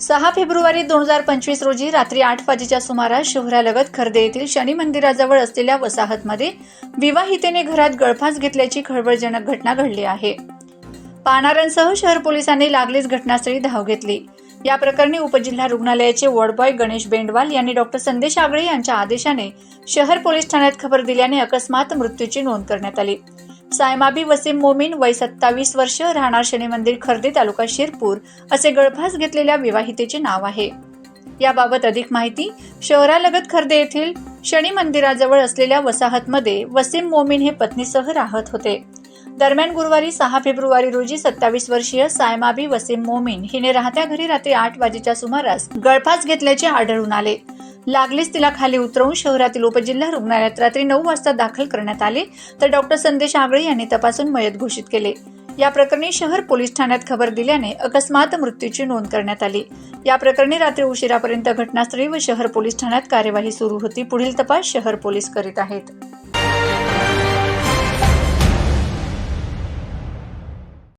सहा फेब्रुवारी दोन हजार पंचवीस रोजी रात्री आठ वाजेच्या सुमारास शहरालगत खर्दे येथील शनी मंदिराजवळ असलेल्या वसाहतमध्ये विवाहितेने घरात गळफास घेतल्याची खळबळजनक घटना घडली आहे. पाहणाऱ्यांसह शहर पोलिसांनी लागलीच घटनास्थळी धाव घेतली. या प्रकरणी उपजिल्हा रुग्णालयाचे वॉर्डबॉय गणेश बेंडवाल यांनी डॉक्टर संदेश आगळे यांच्या आदेशाने शहर पोलीस ठाण्यात खबर दिल्याने अकस्मात मृत्यूची नोंद करण्यात आली. सायमाबी वसीम मोमीन वय सत्तावीस वर्ष राहणार शनी मंदिर खर्दे तालुका शिरपूर असे गळफास घेतलेल्या विवाहितेचे नाव आहे. याबाबत अधिक माहिती शहरालगत खर्दे येथील शनी मंदिराजवळ असलेल्या वसाहतमध्ये वसीम मोमीन हे पत्नीसह राहत होते. दरम्यान गुरुवारी सहा फेब्रुवारी रोजी सत्तावीस वर्षीय सायमाबी वसीम मोमीन हिने राहत्या घरी रात्री आठ वाजेच्या सुमारास गळफास घेतल्याचे आढळून आले. लागलीच तिला खाली उतरवून शहरातील उपजिल्हा रुग्णालयात रात्री नऊ वाजता दाखल करण्यात आले तर डॉक्टर संदेश आगळे यांनी तपासून मयत घोषित केले. या प्रकरणी शहर पोलीस ठाण्यात खबर दिल्याने अकस्मात मृत्यूची नोंद करण्यात आली. या प्रकरणी रात्री उशिरापर्यंत घटनास्थळी व शहर पोलीस ठाण्यात कार्यवाही सुरू होती. पुढील तपास शहर पोलीस करीत आहेत.